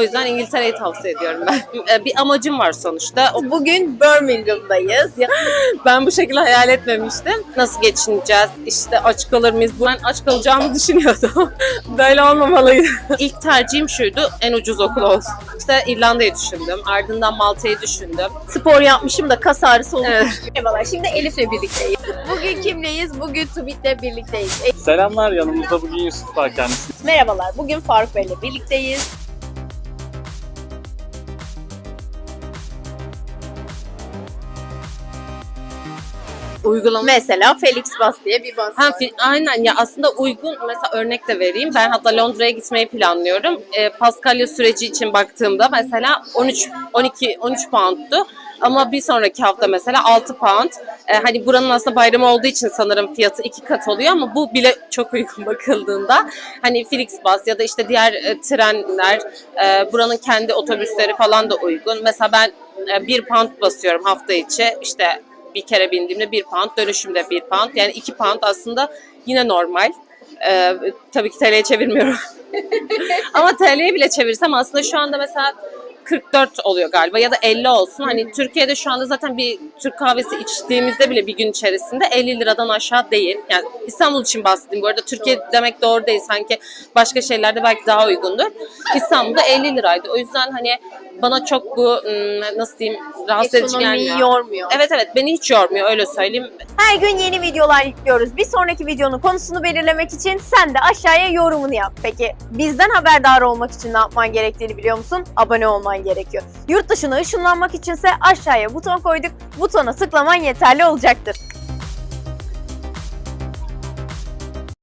O yüzden İngiltere'yi tavsiye ediyorum ben. Ee, Bir amacım var sonuçta. Bugün Birmingham'dayız. Ben bu şekilde hayal etmemiştim. Nasıl geçineceğiz? İşte aç kalır mıyız? Ben aç kalacağımı düşünüyordum. Böyle olmamalıydı. İlk tercihim şuydu. En ucuz okul olsun. İşte İrlanda'yı düşündüm. Ardından Malta'yı düşündüm. Spor yapmışım da kas ağrısı olmuş. Evet. Merhabalar. Şimdi Elif'le birlikteyiz. Bugün kimleyiz? Bugün Tubit'le birlikteyiz. E, Selamlar yanımızda bugün Yusuf var kendisi. merhabalar. Bugün Faruk Bey'le birlikteyiz. Uygulama Mesela Felix Bas diye bir bas Ha, var. fi- aynen ya aslında uygun mesela örnek de vereyim. Ben hatta Londra'ya gitmeyi planlıyorum. E, Paskalya süreci için baktığımda mesela 13 12 13 pound'tu. Ama bir sonraki hafta mesela 6 pound. E, hani buranın aslında bayramı olduğu için sanırım fiyatı iki kat oluyor ama bu bile çok uygun bakıldığında. Hani Flixbus ya da işte diğer e, trenler, e, buranın kendi otobüsleri falan da uygun. Mesela ben e, 1 pound basıyorum hafta içi. İşte bir kere bindiğimde 1 pound, dönüşümde 1 pound. Yani 2 pound aslında yine normal. Ee, tabii ki TL'ye çevirmiyorum. Ama TL'ye bile çevirsem aslında şu anda mesela 44 oluyor galiba ya da 50 olsun. Hani Türkiye'de şu anda zaten bir Türk kahvesi içtiğimizde bile bir gün içerisinde 50 liradan aşağı değil. Yani İstanbul için bahsettim bu arada. Türkiye demek doğru değil. Sanki başka şeylerde belki daha uygundur. İstanbul'da 50 liraydı. O yüzden hani bana çok bu nasıl diyeyim rahatsız edici Ekonomiyi gelmiyor. yormuyor. Evet evet beni hiç yormuyor öyle söyleyeyim. Her gün yeni videolar yüklüyoruz. Bir sonraki videonun konusunu belirlemek için sen de aşağıya yorumunu yap. Peki bizden haberdar olmak için ne yapman gerektiğini biliyor musun? Abone olman gerekiyor. Yurt dışına ışınlanmak içinse aşağıya buton koyduk. Butona tıklaman yeterli olacaktır.